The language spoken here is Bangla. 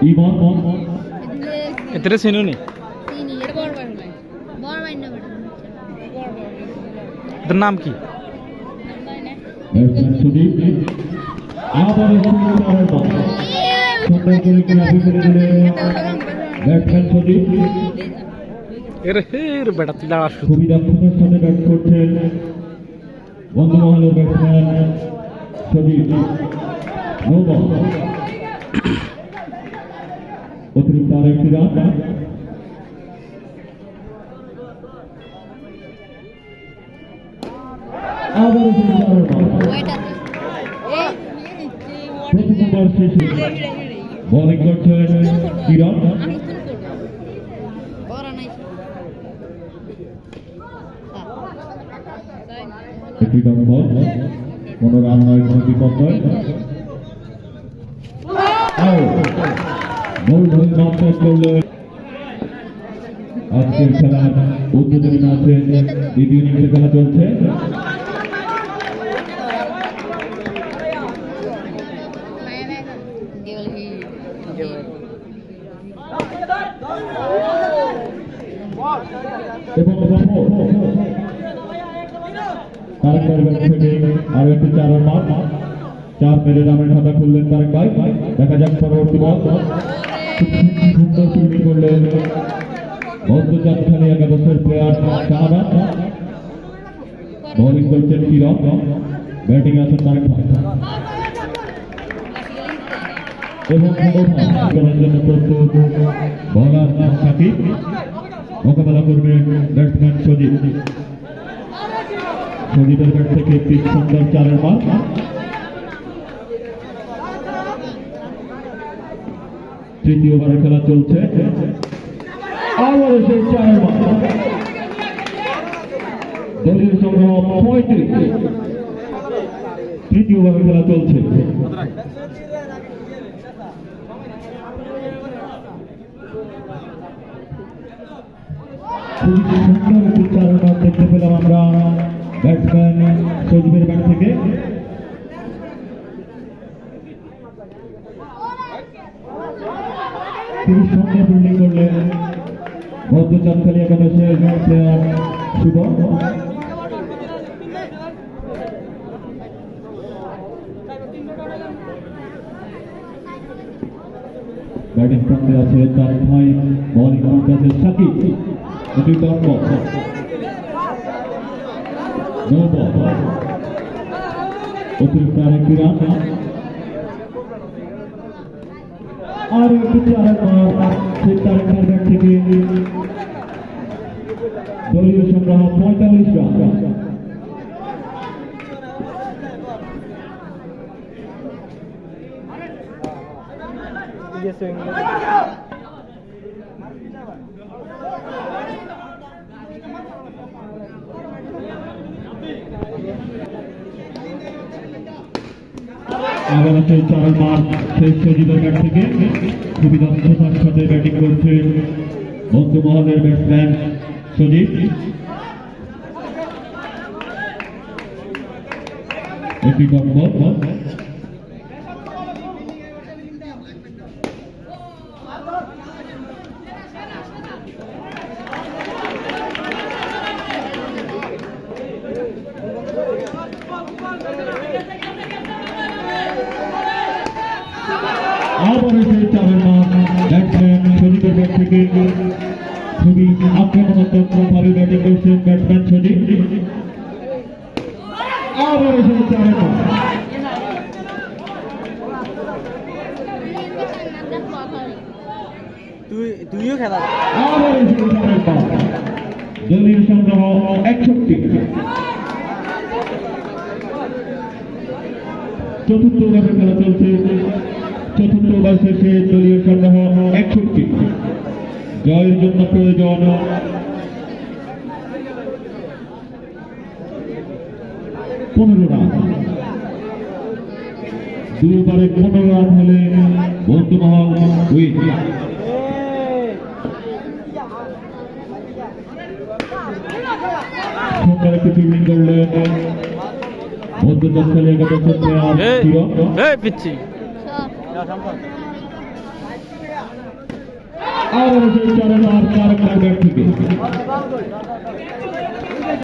খেলে একাদশের প্লেয়ার ইমন এতে সিনু নি তিনি এর বড় ভাই নাই বড় ভাই না বেটা বড় ভাই এটার নাম কি ভাই না ব্যাটসম্যান সুদীপ আবারও সুন্দর চারের বল সুন্দর করে ক্লাবি করে দিলেন ব্যাটসম্যান সুদীপ এর এর বেটা তুই দাঁড়া শুধু খুবই দক্ষতার সাথে ব্যাট করছেন বন্ধুমহলের ব্যাটসম্যান সদীপ নো বল অতিরিক্ত রান আবারও সেই চারের বল করছেন কিরণ একটি বল কোন রান নয় কোনো বিপদ নয় ধরে নকআউট করলেন আজকের খেলার উদ্বোধনী ম্যাচে দ্বিতীয় ইনিংসে খেলা চলছে। এবং আরও একটি মার চার মেরে রানের খাতা খুললেন তারেক ভাই। দেখা যাক পরবর্তী বল। সুন্দর ফিল্ডিং করলেন খেলে একাদশের প্লেয়ার শাহাদা বোলিং করছেন কিরণ। ব্যাটিং আছেন তারেক ভাই। জন্য মোকাবেলা করবে ব্যাটসম্যান সজিব। সজিবের ব্যাট থেকে একটি সুন্দর চারের মার তৃতীয় ওভারের খেলা চলছে। দলীয় সংগ্রহ পঁয়ত্রিশ। তৃতীয় ওভারের খেলা চলছে। দেখতে পেলাম আমরা। ব্যাটসম্যান সজীবের ব্যাট থেকে। তিনি সুন্দর ফিল্ডিং করলেন মধ্যচাপখালী একাদশের প্লেয়ার শুভ ব্যাটিং প্রান্তে আছে তার ভাই বোলিং প্রান্তে আছে সাকিব বল অতিরিক্ত আরেকটি রান আর চারের মার সেই তারেকের ব্যাগ থেকে দলীয় সংগ্রহ পঁয়তাল্লিশ রান। Yes, সেই চারের মার শেষ সজীবের ব্যাট থেকে খুবই দক্ষতার সাথে ব্যাটিং করছে বন্ধুমহলের ব্যাটসম্যান সজীব একটি আবার থেকে খুবই আক্রমণাত্মক ভাবে ব্যাটিং করছেন ব্যাটসম্যান সজীব আবার চারের মার তুই খেলা দলীয় চতুর্থ ওভারে খেলা চলছে। চতুর্থ ওভার শেষে দলীয় সংগ্রহ একষট্টি। জয়ের জন্য প্রয়োজন পনেরো রান। দুবারে পনেরো রান হলে বন্ধুমহল উইন সুন্দর একটি ফিল্ডিং করলেন। মধ্যদান খেলে গত প্লেয়ার এই কিরণ এই পিচ্ছি আর সেই চারে